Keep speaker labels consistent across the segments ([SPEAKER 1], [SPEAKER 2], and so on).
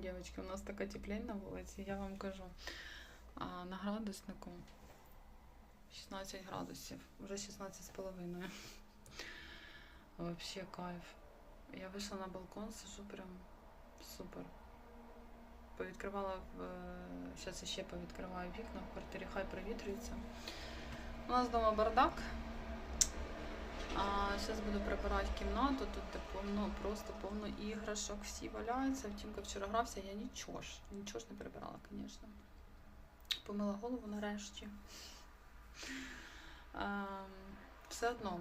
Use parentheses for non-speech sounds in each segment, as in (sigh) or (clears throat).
[SPEAKER 1] Дівчатки, у нас така теплень на вулиці, я вам кажу. А на градуснику 16 градусів, вже 16 з половиною. Вообще кайф. Я вийшла на балкон, сижу прям супер. Повідкривала. Зараз ще повідкриваю вікна в квартирі, хай провітрюється. У нас вдома бардак. А зараз буду прибирати кімнату. Тут де повно, просто повно іграшок, всі валяються. Втімка вчора грався, я нічого ж, нічого ж не прибирала, звісно. Помила голову нарешті. Ем, все одно,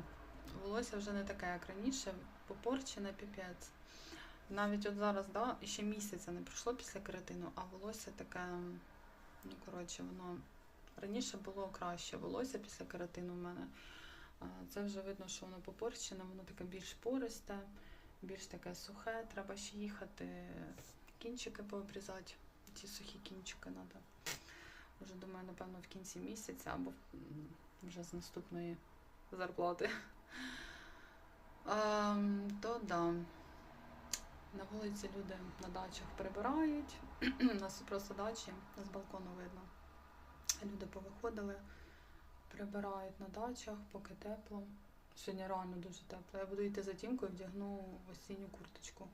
[SPEAKER 1] волосся вже не таке, як раніше, попорчене піпець. Навіть от зараз, да, ще місяця не пройшло після кератину, а волосся таке, ну коротше, воно раніше було краще волосся після кератину в мене. А, Це вже видно, що воно попорчене, воно таке більш пористе, більш таке сухе. Треба ще їхати, кінчики пообрізати. Ті сухі кінчики треба. Вже думаю, напевно, в кінці місяця або вже з наступної зарплати. Ем, то да. На вулиці люди на дачах прибирають. (clears throat) У нас просто дачі з балкону видно. Люди повиходили, прибирають на дачах, поки тепло. Сьогодні реально дуже тепло. Я буду йти за тімкою, вдягну осінню курточку.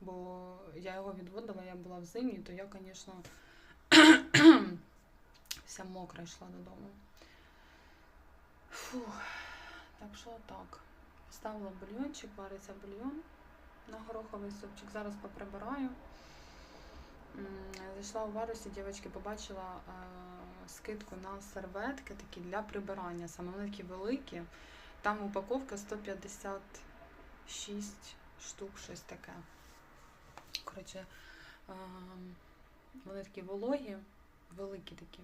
[SPEAKER 1] Бо я його відводила, я була в зимі, то я, звісно, (clears throat) вся мокра йшла додому. Фух. Так що так. Поставила бульйончик, вариться бульйон на гороховий супчик. Зараз поприбираю. Зайшла у варусі, дівчатки, побачила е, скидку на серветки такі для прибирання. Саме вони такі великі. Там упаковка 156 штук, щось таке. Коротше, е, вони такі вологі, великі такі.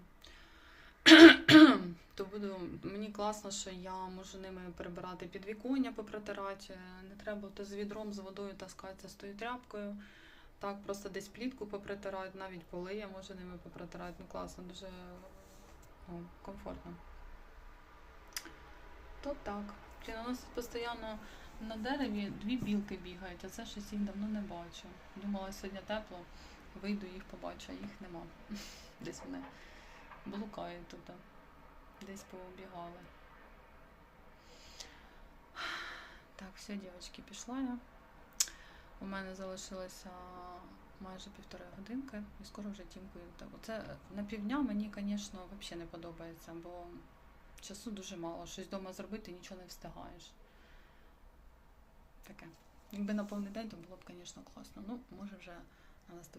[SPEAKER 1] (clears throat) То буду, мені класно, що я можу ними прибирати підвіконня, попротирати. Не треба то з відром з водою таскатися з тою тряпкою. Так, просто десь плітку попритирати, навіть поли я можу ними попротирати. Ну класно, дуже ну, комфортно. То так. Блін, у нас постійно на дереві дві білки бігають, а це щось їх давно не бачу. Думала, сьогодні тепло, вийду їх побачу, а їх нема. (laughs) Десь вони блукають тут. Десь поубігали. Так, все, дівчатки, пішла я. У мене залишилося майже півтори годинки і скоро вже тімкою. Це на півдня мені, звісно, взагалі не подобається, бо часу дуже мало. Щось вдома зробити, нічого не встигаєш. Таке. Якби на повний день, то було б, звісно, класно. Ну, може вже на.